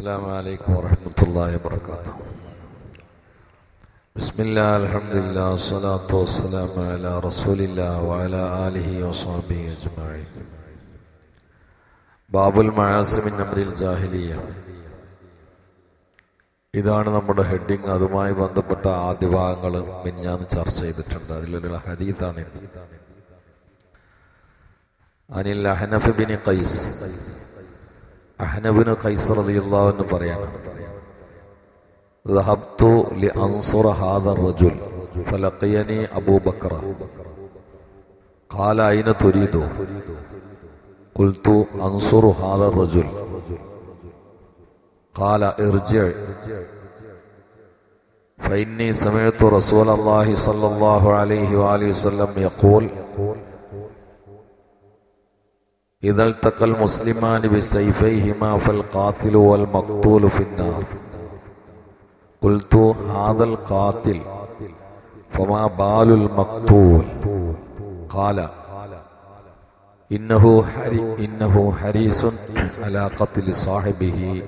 السلام عليكم ورحمة الله وبركاته بسم الله الحمد لله والصلاة والسلام على رسول الله وعلى آله وصحبه أجمعين ബാബുൽ മയാസിമിൻ അമരിൽ ജാഹിലിയ ഇതാണ് നമ്മുടെ ഹെഡിങ് അതുമായി ബന്ധപ്പെട്ട ആദ്യ ഭാഗങ്ങൾ മിഞ്ഞാന്ന് ചർച്ച ചെയ്തിട്ടുണ്ട് അതിലൊരു ഹദീത്താണ് ഇന്ന് അനിൽ അഹനഫ് ബിൻ ഖൈസ് അഹനബിന് ഖൈസ് റളിയല്ലാഹു അൻഹു പറയാണ് ذهبت لأنصر هذا الرجل فلقيني أبو بكر قال أين تريد قلت أنصر هذا الرجل قال ارجع فإني سمعت رسول الله صلى الله عليه وآله وسلم يقول إذا التقى المسلمان بسيفيهما فالقاتل والمقتول في النار قلت هذا القاتل فما بال المقتول قال إنه حري إنه حريص على قتل صاحبه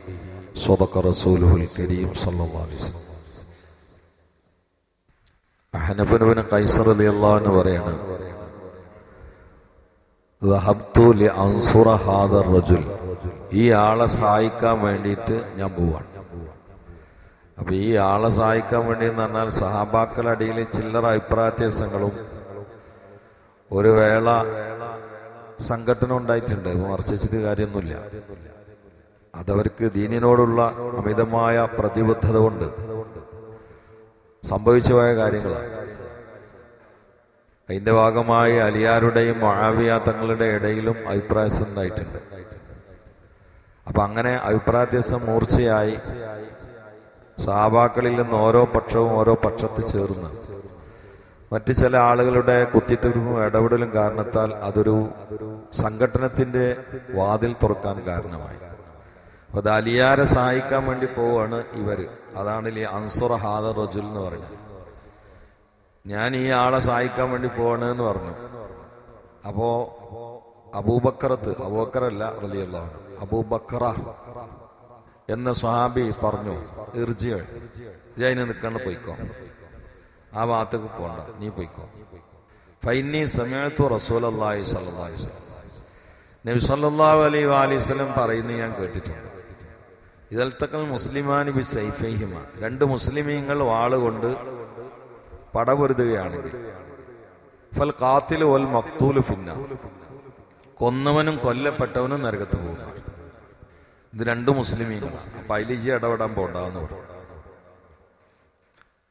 صدق رسوله الكريم صلى الله عليه وسلم അഹനഫിനുവിന് കൈസർ അലിയല്ലാന്ന് പറയാണ് ദഹബ്തു ലി ഈ ആളെ സഹായിക്കാൻ വേണ്ടിയിട്ട് ഞാൻ പോവാണ്. അപ്പൊ ഈ ആളെ സഹായിക്കാൻ വേണ്ടി എന്ന് പറഞ്ഞാൽ സഹാബാക്കളടിയിൽ ചില്ലറ അഭിപ്രായത്യസങ്ങളും ഒരു വേള സംഘടന ഉണ്ടായിട്ടുണ്ട്. മറച്ചിട്ട് കാര്യമൊന്നുമില്ല. അതവർക്ക് ദീനിനോടുള്ള അമിതമായ പ്രതിബദ്ധത കൊണ്ട് സംഭവിച്ചു പോയ കാര്യങ്ങളാണ്. അതിന്റെ ഭാഗമായി അലിയാരുടെയും മൊഴാവിയ തങ്ങളുടെ ഇടയിലും അഭിപ്രായസം ഉണ്ടായിട്ടുണ്ട് അപ്പൊ അങ്ങനെ അഭിപ്രായത്യസം മൂർച്ചയായി സഹാബാക്കളിൽ നിന്ന് ഓരോ പക്ഷവും ഓരോ പക്ഷത്ത് ചേർന്ന് മറ്റു ചില ആളുകളുടെ കുത്തിത്തുരുമ്പും ഇടപെടലും കാരണത്താൽ അതൊരു സംഘടനത്തിന്റെ വാതിൽ തുറക്കാൻ കാരണമായി. അപ്പൊ അത് അലിയാരെ സഹായിക്കാൻ വേണ്ടി പോവാണ് ഇവർ. അതാണ് ഈ അൻസുറ ഹാദർ റജുൽ എന്ന് പറയുന്നത്. ഞാൻ ഈ ആളെ സഹായിക്കാൻ വേണ്ടി പോവാണ് എന്ന് പറഞ്ഞു. അപ്പോ അബൂബക്കറത്ത് അബൂബക്കറല്ല റലിയല്ല അബൂബക്കറ എന്ന സ്വഹാബി പറഞ്ഞു ഇർജികൾ ജൈന നിൽക്കണ്ട പോയിക്കോ. ആ ഭാഗത്തേക്ക് പോണ്ട നീ പോയിക്കോ. ഫൈനി സമയത്തു അള്ളാഹി സല്ലാഹി നബി സല്ലാഹു അലൈഹി അലൈവലം പറയുന്നത് ഞാൻ കേട്ടിട്ടുണ്ട്. ഇതൽത്തക്കൽ മുസ്ലിമാനി ബി സൈഫൈഹിമ രണ്ട് മുസ്ലിമീങ്ങൾ വാളുകൊണ്ട് പടപൊരുതുകയാണെങ്കിൽ ഫൽ കാത്തിൽ ഒൽ മക്തൂൽ ഫിന്ന. കൊന്നവനും കൊല്ലപ്പെട്ടവനും നരകത്ത് പോകുന്നു. ഇത് രണ്ട് മുസ്ലിമീങ്ങളാണ്. അപ്പൊ അതിലേക്ക് ഇടപെടാൻ പോണ്ടാന്ന് പറഞ്ഞു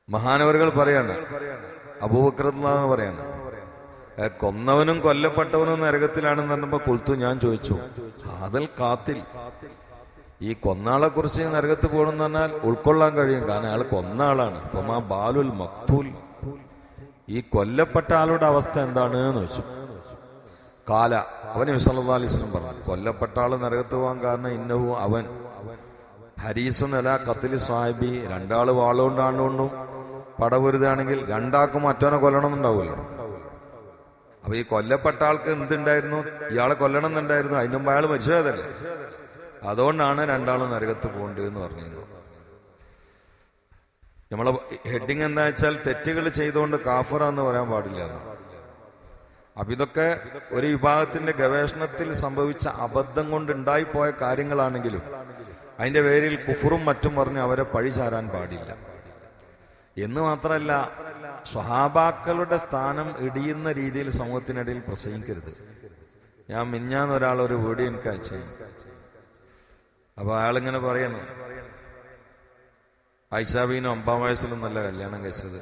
മഹാനവറുകൾ പറയാണ് അബൂബക്രന്ന് പറയാണ് കൊന്നവനും കൊല്ലപ്പെട്ടവനും നരകത്തിലാണെന്ന് പറഞ്ഞപ്പോ കൊളുത്തു ഞാൻ ചോദിച്ചു അതിൽ കാത്തിൽ? ഈ കൊന്നാളെ കുറിച്ച് നരകത്ത് പോകണമെന്ന് പറഞ്ഞാൽ ഉൾക്കൊള്ളാൻ കഴിയും കാരണം അയാൾ കൊന്നാളാണ് ബാലുൽ മക്തൂൽ. ഈ കൊല്ലപ്പെട്ട ആളുടെ അവസ്ഥ എന്താണ് എന്ന് വെച്ചു കാല അവൻ സല്ലാ അലിസ്ലം പറഞ്ഞു കൊല്ലപ്പെട്ട ആൾ നരകത്ത് പോകാൻ കാരണം ഇന്നഹു അവൻ. ഹരീസ് നില കത്തിലി സാഹിബി രണ്ടാൾ വാളുകൊണ്ടാണ്ടുകൊണ്ടും പടപൊരുതാണെങ്കിൽ രണ്ടാക്കും മറ്റവനെ കൊല്ലണമെന്നുണ്ടാവുമല്ലോ. അപ്പൊ ഈ കൊല്ലപ്പെട്ട ആൾക്ക് എന്തുണ്ടായിരുന്നു? ഇയാളെ കൊല്ലണം എന്നുണ്ടായിരുന്നു അതിന് അയാൾ മരിച്ചതല്ലേ? അതുകൊണ്ടാണ് രണ്ടാളും നരകത്ത് പോകേണ്ടത് എന്ന് പറഞ്ഞിരുന്നു നമ്മളെ ഹെഡിങ് എന്താ വെച്ചാൽ തെറ്റുകൾ ചെയ്തുകൊണ്ട് കാഫറ എന്ന് പറയാൻ പാടില്ല അപ്പൊ ഇതൊക്കെ ഒരു വിഭാഗത്തിന്റെ ഗവേഷണത്തിൽ സംഭവിച്ച അബദ്ധം കൊണ്ട് ഉണ്ടായിപ്പോയ കാര്യങ്ങളാണെങ്കിലും അതിന്റെ പേരിൽ കുഫറും മറ്റും പറഞ്ഞ് അവരെ പഴി ചാരാൻ പാടില്ല. എന്ന് മാത്രമല്ല സ്വഹാബാക്കളുടെ സ്ഥാനം ഇടിയുന്ന രീതിയിൽ സമൂഹത്തിനിടയിൽ പ്രസംഗിക്കരുത്. ഞാൻ മിഞ്ഞാന്ന് ഒരാൾ ഒരു വീഡിയോ എനിക്ക് അയച്ചു അപ്പൊ അയാളിങ്ങനെ പറയണം ഒമ്പാം വയസ്സിലും നല്ല കല്യാണം കഴിച്ചത്.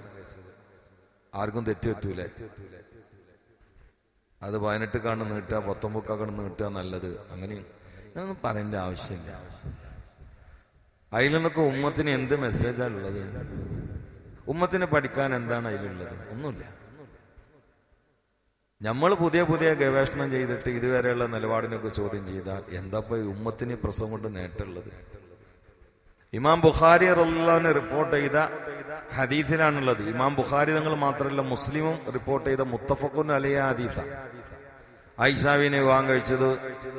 ആർക്കും തെറ്റ് പറ്റൂല. അത് പതിനെട്ട് കാണ് നീട്ടുക പത്തൊമ്പക്കാണ് നീട്ടുക നല്ലത്. അങ്ങനെ ഞാനൊന്നും പറയേണ്ട ആവശ്യമില്ല. അതിൽ നിന്നൊക്കെ ഉമ്മത്തിന് എന്ത് മെസ്സേജാണ് ഉള്ളത്? ഉമ്മത്തിന് പഠിക്കാൻ എന്താണ് അതിലുള്ളത് ഒന്നുമില്ല. നമ്മൾ പുതിയ പുതിയ ഗവേഷണം ചെയ്തിട്ട് ഇതുവരെയുള്ള നിലപാടിനൊക്കെ ചോദ്യം ചെയ്താൽ എന്താ ഈ ഉമ്മത്തിന് പ്രസവം കൊണ്ട് നേട്ടമുള്ളത് ഇമാം ബുഖാരി റല്ലാന്ന് റിപ്പോർട്ട് ചെയ്ത ഹദീസിലാണുള്ളത്. ഇമാം ബുഖാരി തങ്ങൾ മാത്രമല്ല മുസ്ലിമും റിപ്പോർട്ട് ചെയ്ത മുത്തഫക്കുൻ അലിയ ഹദീസ. ഐഷാവിനെ വിവാഹം കഴിച്ചത്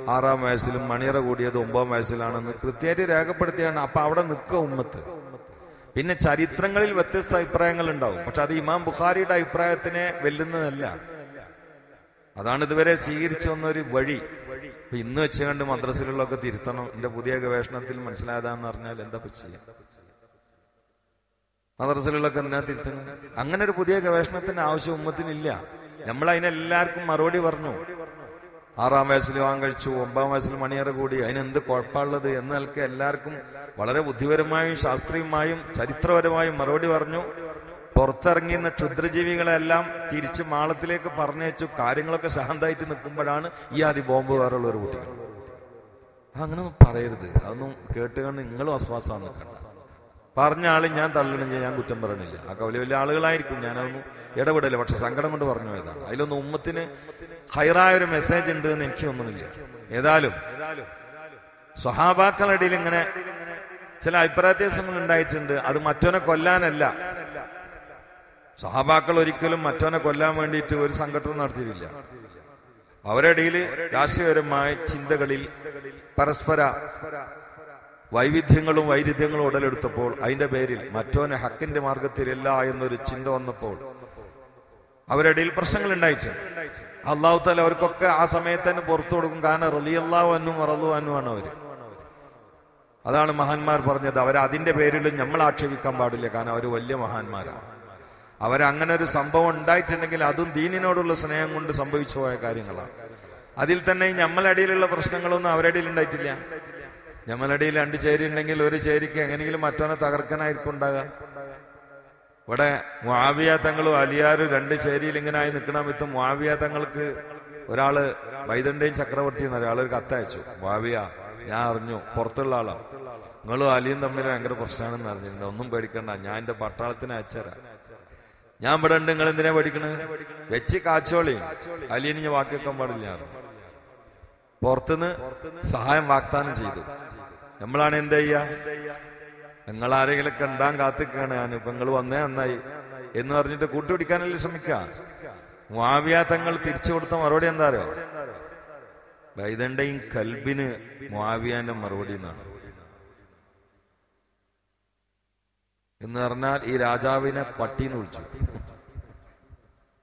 ആറാം വയസ്സിലും മണിയറ കൂടിയത് ഒമ്പതാം വയസ്സിലാണെന്ന് കൃത്യമായിട്ട് രേഖപ്പെടുത്തിയാണ്. അപ്പൊ അവിടെ നിൽക്കുക ഉമ്മത്ത്. പിന്നെ ചരിത്രങ്ങളിൽ വ്യത്യസ്ത അഭിപ്രായങ്ങൾ ഉണ്ടാവും. പക്ഷെ അത് ഇമാം ബുഖാരിയുടെ അഭിപ്രായത്തിനെ വെല്ലുന്നതല്ല. അതാണ് ഇതുവരെ സ്വീകരിച്ചു വന്ന ഒരു വഴി. ഇപ്പൊ ഇന്ന് വെച്ച് കണ്ട് മദ്രസയിലുള്ളതൊക്കെ തിരുത്തണം. എന്റെ പുതിയ ഗവേഷണത്തിൽ മനസ്സിലായതാന്ന് പറഞ്ഞാൽ എന്താ ചെയ്യാം? മദ്രസിലുള്ളൊക്കെ എന്തിനാ തിരുത്തണം? അങ്ങനെ ഒരു പുതിയ ഗവേഷണത്തിന്റെ ആവശ്യം ഉമ്മത്തിനില്ല. നമ്മൾ അതിനെല്ലാവർക്കും മറുപടി പറഞ്ഞു. ആറാം വയസ്സിൽ വിവാഹം കഴിച്ചു ഒമ്പതാം വയസ്സിൽ മണിയറ കൂടി. അതിനെന്ത് കുഴപ്പമുള്ളത് എന്ന് നിലയ്ക്ക് എല്ലാവർക്കും വളരെ ബുദ്ധിപരമായും ശാസ്ത്രീയമായും ചരിത്രപരമായും മറുപടി പറഞ്ഞു. പുറത്തിറങ്ങിയുന്ന ക്ഷുദ്രജീവികളെല്ലാം തിരിച്ച് മാളത്തിലേക്ക് പറഞ്ഞയച്ചു. കാര്യങ്ങളൊക്കെ ശാന്തമായിട്ട് നിൽക്കുമ്പോഴാണ് ഈ ആദ്യ ബോംബ് വേറുള്ള ഒരു കുട്ടികൾ അങ്ങനൊന്നും പറയരുത്. അതൊന്നും കേട്ടുകൊണ്ട് നിങ്ങളും അസ്വാസമാണ് നിൽക്കണ്ട. പറഞ്ഞ ആൾ ഞാൻ തള്ളണെങ്കിൽ ഞാൻ കുറ്റം പറയണില്ല. ആ വലിയ വലിയ ആളുകളായിരിക്കും. ഞാനതൊന്നും ഇടപെടില്ല പക്ഷെ സങ്കടം കൊണ്ട് പറഞ്ഞു പോയതാണ്. അതിലൊന്നും ഉമ്മത്തിന് ഹൈറായ ഒരു മെസ്സേജ് ഉണ്ട് എന്ന് എനിക്ക് തോന്നുന്നില്ല. ഏതായാലും ഇടയിൽ ഇങ്ങനെ ചില അഭിപ്രായ വ്യത്യാസങ്ങൾ ഉണ്ടായിട്ടുണ്ട്. അത് മറ്റോനെ കൊല്ലാനല്ല. സഹാബാക്കൾ ഒരിക്കലും മറ്റവനെ കൊല്ലാൻ വേണ്ടിയിട്ട് ഒരു സംഘടന നടത്തിയിട്ടില്ല. അവരിടയിൽ രാഷ്ട്രീയപരമായ ചിന്തകളിൽ പരസ്പര വൈവിധ്യങ്ങളും വൈരുദ്ധ്യങ്ങളും ഉടലെടുത്തപ്പോൾ അതിന്റെ പേരിൽ മറ്റോനെ ഹക്കിന്റെ മാർഗത്തിലല്ല എന്നൊരു ചിന്ത വന്നപ്പോൾ അവരിടയിൽ പ്രശ്നങ്ങൾ ഉണ്ടായിട്ടുണ്ട്. അള്ളാഹു താല അവർക്കൊക്കെ ആ സമയത്ത് തന്നെ പുറത്തു കൊടുക്കും. കാരണം റലിയല്ലാഹു അന്നും റലു ആണ് അവർ. അതാണ് മഹാന്മാർ പറഞ്ഞത്. അതിന്റെ പേരിലും നമ്മൾ ആക്ഷേപിക്കാൻ പാടില്ല. കാരണം അവർ വലിയ മഹാന്മാരാണ്. അവരങ്ങനെ ഒരു സംഭവം ഉണ്ടായിട്ടുണ്ടെങ്കിൽ അതും ദീനിനോടുള്ള സ്നേഹം കൊണ്ട് സംഭവിച്ചു പോയ കാര്യങ്ങളാണ്. അതിൽ തന്നെ ഈ ഞമ്മലടിയിലുള്ള പ്രശ്നങ്ങളൊന്നും അവരടിയിൽ ഉണ്ടായിട്ടില്ല. ഞമ്മലടിയിൽ രണ്ട് ചേരി ഉണ്ടെങ്കിൽ ഒരു ചേരിക്ക് എങ്ങനെയെങ്കിലും മറ്റോനെ തകർക്കാനായിരിക്കും ഉണ്ടാകുക ഇവിടെ മുആവിയ തങ്ങളും അലിയാരും രണ്ട് ചേരിയിൽ ഇങ്ങനെ ആയി നിൽക്കണം വിത്ത് മുആവിയ തങ്ങൾക്ക് ഒരാൾ വൈദണ്ഡയും ചക്രവർത്തി എന്ന ഒരാൾ ഒരു കത്തയച്ചു മുആവിയ ഞാൻ അറിഞ്ഞു പുറത്തുള്ള ആളാണ് നിങ്ങളും അലിയും തമ്മിൽ ഭയങ്കര പ്രശ്നമാണെന്ന് അറിഞ്ഞിട്ടുണ്ട് ഒന്നും പേടിക്കണ്ട ഞാൻ എന്റെ പട്ടാളത്തിന് അയച്ചുതരാം. ഞാൻ ഇവിടെ ഉണ്ട് നിങ്ങൾ എന്തിനാ പഠിക്കണേ? വെച്ച് കാച്ചോളി. അലിയന് ഞാൻ വാക്കി വെക്കാൻ പാടില്ല. പുറത്തുനിന്ന് സഹായം വാഗ്ദാനം ചെയ്തു. നമ്മളാണ് എന്താ ചെയ്യാ? നിങ്ങൾ ആരെങ്കിലും കണ്ടാൻ കാത്തിക്കാണ്. ഞാൻ ഇപ്പൊ നിങ്ങൾ വന്നേ നന്നായി. എന്ന് പറഞ്ഞിട്ട് കൂട്ടുപിടിക്കാനല്ലേ ശ്രമിക്കാം? മാവിയ തങ്ങൾ തിരിച്ചു കൊടുത്ത മറുപടി എന്താ അറിയോ? വൈദന്റെയും കൽബിന് മാവിയാന്റെ മറുപടി എന്നാണ്. എന്ന് പറഞ്ഞാൽ ഈ രാജാവിനെ പട്ടിന്ന് വിളിച്ചു.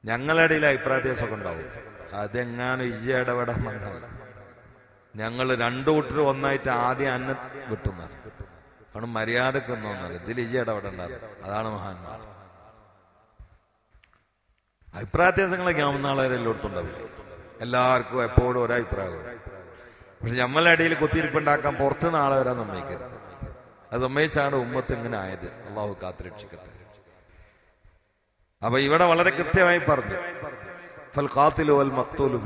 ഞങ്ങളുടെ ഇടയിൽ അഭിപ്രായ വ്യത്യാസമൊക്കെ ഉണ്ടാവും. അതെങ്ങാനും ഇജ്ജ ഇടപെടാൻ വന്നാൽ ഞങ്ങൾ രണ്ടു കൂട്ടർ ഒന്നായിട്ട് ആദ്യം അന്ന വിട്ടുന്നത്. ആണ് മര്യാദയ്ക്ക് ഒന്നല്ല ഇതിൽ ഇജ്ജ ഇടപെടേണ്ടത് അതാണ് മഹാന്മാർ. അഭിപ്രായത്യാസങ്ങളൊക്കെ ആവുന്ന ആളെ എല്ലായിടത്തും ഉണ്ടാവില്ല. എല്ലാവർക്കും എപ്പോഴും ഒരഭിപ്രായം പക്ഷെ നമ്മളുടെ ഇടയിൽ കുത്തിയിരിപ്പുണ്ടാക്കാൻ പുറത്തുനിന്ന് ആളെ വരാൻ സമ്മതിക്കരുത്. അത് സമ്മതിച്ചാണ് ഉമ്മത്ത് ഇങ്ങനെ ആയത്. അള്ളാഹു കാത്തുരക്ഷിക്കട്ടെ അപ്പൊ ഇവിടെ വളരെ കൃത്യമായി പറഞ്ഞു. വൽ മക്തൂലു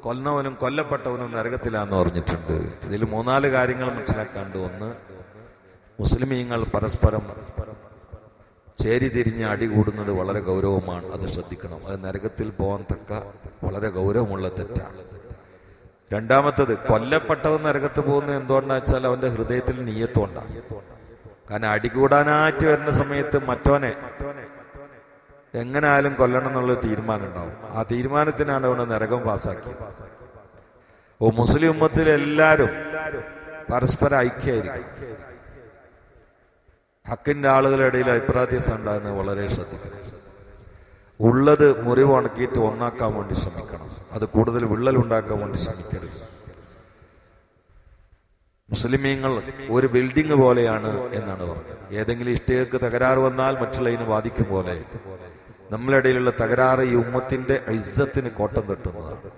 കൊല്ലവനും കൊല്ലപ്പെട്ടവനും നരകത്തിലാന്ന് പറഞ്ഞിട്ടുണ്ട്. ഇതിൽ മൂന്നാൽ കാര്യങ്ങൾ മനസ്സിലാക്കാണ്ട് ഒന്ന് മുസ്ലിമീങ്ങൾ പരസ്പരം ചേരി തിരിഞ്ഞ് അടികൂടുന്നത് വളരെ ഗൗരവമാണ്. അത് ശ്രദ്ധിക്കണം. അത് നരകത്തിൽ പോകാൻ തക്ക വളരെ ഗൗരവമുള്ള തെറ്റാണ് രണ്ടാമത്തത് കൊല്ലപ്പെട്ടവൻ നരകത്ത് പോകുന്ന എന്തുകൊണ്ടാ വെച്ചാൽ അവന്റെ ഹൃദയത്തിൽ നീയത്തുകൊണ്ടാണ് കാരണം അടികൂടാനായിട്ട് വരുന്ന സമയത്ത് മറ്റോനെ എങ്ങനെ ആയാലും കൊല്ലണം എന്നുള്ള തീരുമാനം ഉണ്ടാവും ആ തീരുമാനത്തിനാണ് അവിടെ നരകം പാസ്സാക്കി ഓ മുസ്ലിം ഉമ്മത്തിൽ എല്ലാവരും പരസ്പര ഐക്യമായിരിക്കും. ഹക്കിന്റെ ആളുകളുടെ ഇടയിൽ അഭിപ്രായസം ഉണ്ടാകുന്നത് വളരെ ശ്രദ്ധിക്കണം. ഉള്ളത് മുറിവ് ഉണക്കിയിട്ട് ഒന്നാക്കാൻ വേണ്ടി ശ്രമിക്കണം. അത് കൂടുതൽ വിള്ളൽ ഉണ്ടാക്കാൻ വേണ്ടി ശ്രമിക്കരുത്. മുസ്ലിമീങ്ങൾ ഒരു ബിൽഡിംഗ് പോലെയാണ് എന്നാണ് പറഞ്ഞത്. ഏതെങ്കിലും ഇഷ്ടേക്ക് തകരാറ് വന്നാൽ മറ്റുള്ളതിന് ബാധിക്കും പോലെ. നമ്മളിടയിലുള്ള തകരാറ് ഈ ഉമ്മത്തിന്റെ ഐസത്തിന് കോട്ടം തട്ടുന്നതാണ്.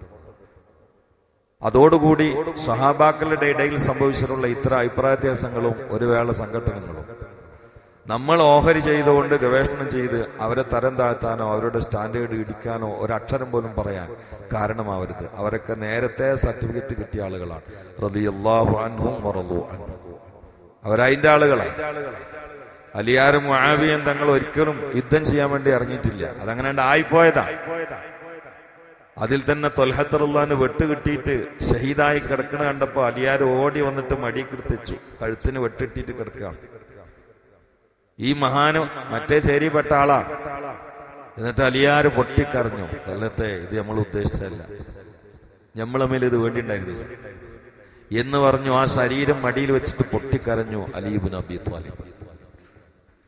അതോടുകൂടി സഹാബാക്കളുടെ ഇടയിൽ സംഭവിച്ചിട്ടുള്ള ഇത്ര അഭിപ്രായ വ്യത്യാസങ്ങളും ഒരു വേള സംഘടനകളും നമ്മൾ ഓഹരി ചെയ്തുകൊണ്ട് ഗവേഷണം ചെയ്ത് അവരെ തരം താഴ്ത്താനോ അവരുടെ സ്റ്റാൻഡേർഡ് ഇടിക്കാനോ ഒരക്ഷരം പോലും പറയാൻ കാരണമാവരുത്. അവരൊക്കെ നേരത്തെ സർട്ടിഫിക്കറ്റ് കിട്ടിയ ആളുകളാണ്. അവരതിന്റെ ആളുകളാണ്. അലിയാരും മുഹാബിയും തങ്ങൾ ഒരിക്കലും യുദ്ധം ചെയ്യാൻ വേണ്ടി ഇറങ്ങിയിട്ടില്ല. അതങ്ങനെ ആയിപ്പോയതാ. അതിൽ തന്നെ തൊൽഹത്തറുള്ളാന് വെട്ട് കിട്ടിയിട്ട് ഷഹീദായി കിടക്കണ കണ്ടപ്പോ അലിയാർ ഓടി വന്നിട്ട് മടി കൃത്തിച്ചു കഴുത്തിന് വെട്ടിട്ടിട്ട് കിടക്കുകയാണ്. ഈ മഹാന് മറ്റേ ചേരിപ്പെട്ട ആളാ. എന്നിട്ട് അലിയാർ പൊട്ടിക്കറിഞ്ഞു കൊല്ലത്തെ ഇത് നമ്മൾ ഉദ്ദേശിച്ചല്ല നമ്മളമ്മയിൽ ഇത് വേണ്ടിണ്ടായിരുന്നില്ല. എന്ന് പറഞ്ഞു ആ ശരീരം മടിയിൽ വെച്ചിട്ട് പൊട്ടിക്കരഞ്ഞു അലീബുൻ അബി ത്വാലിബ്.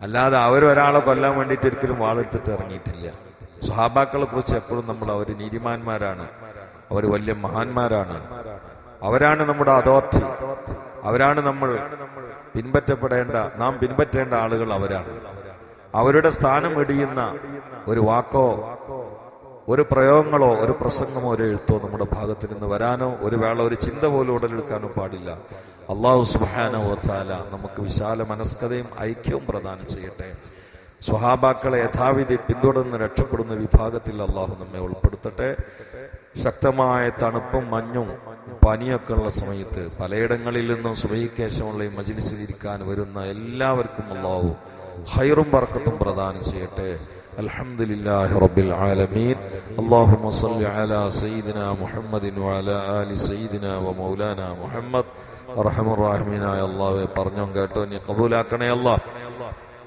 അല്ലാതെ അവരൊരാളെ കൊല്ലാൻ വേണ്ടിയിട്ട് ഒരിക്കലും വാളെടുത്തിട്ട് ഇറങ്ങിയിട്ടില്ല. സ്വഹാബാക്കളെ കുറിച്ച് എപ്പോഴും നമ്മൾ അവർ നീതിമാന്മാരാണ്. അവർ വലിയ മഹാന്മാരാണ്. അവരാണ് നമ്മുടെ അതോറിറ്റി. അവരാണ് നമ്മൾ പിൻപറ്റപ്പെടേണ്ട നാം പിൻപറ്റേണ്ട ആളുകൾ അവരാണ്. അവരുടെ സ്ഥാനം ഇടിയുന്ന ഒരു വാക്കോ ഒരു പ്രയോഗങ്ങളോ ഒരു പ്രസംഗമോ ഒരു എഴുത്തോ നമ്മുടെ ഭാഗത്ത് നിന്ന് വരാനോ ഒരു വേള ഒരു ചിന്ത പോലും ഉടലെടുക്കാനോ പാടില്ല. അള്ളാഹു സുബാനോ താല നമുക്ക് വിശാല മനസ്കതയും ഐക്യവും പ്രദാനം ചെയ്യട്ടെ. സ്വഹാബാക്കളെ യഥാവിധി പിന്തുടർന്ന് രക്ഷപ്പെടുന്ന വിഭാഗത്തിൽ അള്ളാഹു നമ്മെ ഉൾപ്പെടുത്തട്ടെ. ശക്തമായ തണുപ്പും മഞ്ഞും പനിയൊക്കെ ഉള്ള സമയത്ത് പലയിടങ്ങളിൽ നിന്നും സുബഹിക്കേശമുള്ള ഈ മജിലിസിലിരിക്കാൻ വരുന്ന എല്ലാവർക്കും അള്ളാഹു ഹൈറും വർക്കത്തും പ്രദാനം ചെയ്യട്ടെ. الحمد لله رب العالمين اللهم صل على سيدنا محمد وعلى آل سيدنا ومولانا محمد അർഹമ റാഹിമീനായ അള്ളാഹുവെ പറഞ്ഞോ കേട്ടോ നീ കബൂലാക്കണേ അല്ലാ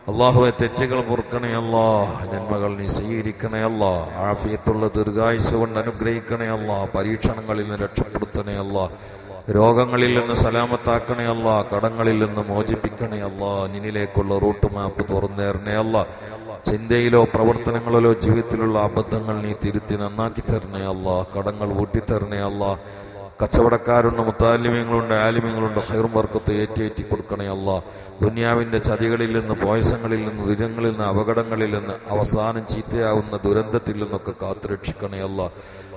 അള്ളാഹുവെ തെറ്റുകൾ പൊറുക്കണേ അല്ലാ നന്മകൾ നീ സ്വീകരിക്കണേ അല്ലാ ആഫിയത്തുള്ള ദീർഘായുസ് കൊണ്ട് അനുഗ്രഹിക്കണേ അല്ലാ പരീക്ഷണങ്ങളിൽ നിന്ന് രക്ഷപ്പെടുത്തണേ അല്ലാ രോഗങ്ങളിൽ നിന്ന് സലാമത്താക്കണേ അല്ല കടങ്ങളിൽ നിന്ന് മോചിപ്പിക്കണേ അല്ല നിന്നിലേക്കുള്ള റൂട്ട് മാപ്പ് തുറന്നേരണേ അല്ല ചിന്തയിലോ പ്രവർത്തനങ്ങളിലോ ജീവിതത്തിലുള്ള അബദ്ധങ്ങൾ നീ തിരുത്തി നന്നാക്കി തരണേ അല്ല. കടങ്ങൾ വീട്ടിത്തരണേ അല്ല. കച്ചവടക്കാരുണ്ട് മുത്താലിമ്യങ്ങളുണ്ട് ആലിമ്യങ്ങളുണ്ട് ഹൈറും വർക്കത്ത് ഏറ്റേറ്റി കൊടുക്കണേ അല്ല. ദുന്യാവിന്റെ ചതികളിൽ നിന്ന് പോയസങ്ങളിൽ നിന്ന് ദുരങ്ങളിൽ നിന്ന് അപകടങ്ങളിൽ നിന്ന് അവസാനം ചീത്തയാവുന്ന ദുരന്തത്തിൽ നിന്നൊക്കെ കാത്തുരക്ഷിക്കണേ അല്ല.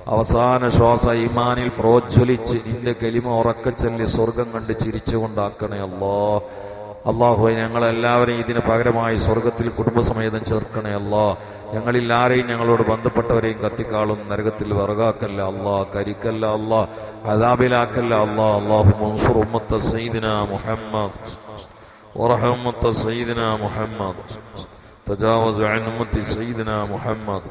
അവസാന ശ്വാസ ഇമാനിൽ പ്രോജ്വലിച്ച് നിന്റെ കലിമ ഉറക്കച്ചൊല്ലി സ്വർഗം കണ്ട് ചിരിച്ചുകൊണ്ടാക്കണേ അല്ലാ. അള്ളാഹുവെ ഞങ്ങളെല്ലാവരെയും ഇതിന് പകരമായി സ്വർഗത്തിൽ കുടുംബസമേതം ചേർക്കണേ അല്ലാ ഞങ്ങളിൽ ആരെയും ഞങ്ങളോട് ബന്ധപ്പെട്ടവരെയും കത്തിക്കാളും നരകത്തിൽ വിറകാക്കല്ല അല്ലാ കരിക്കല്ല അല്ലാ അതാബിലാക്കല്ല അല്ലാ അള്ളാഹു മൻസുർ ഉമ്മത്ത സയ്യിദിന മുഹമ്മദ് ورحمة سيدنا محمد تجاوز عن أمة سيدنا محمد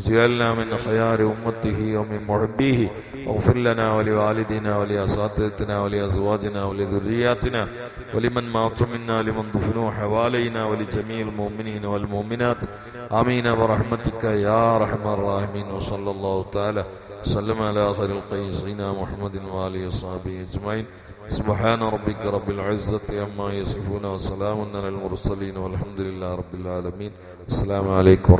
اجعلنا من خيار أمته ومن محبيه. واغفر لنا ولوالدنا ولأساتذتنا ولأزواجنا ولذرياتنا. ولمن مات منا لمن دفنوا حوالينا ولجميع المؤمنين والمؤمنات. آمين برحمتك يا أرحم الراحمين. وصلى الله تعالى وسلم على القيس سيدنا محمد وآله وصحبه أجمعين. سبحان ربك رب العزة عما يصفون وسلام على المرسلين والحمد لله رب العالمين. السلام عليكم.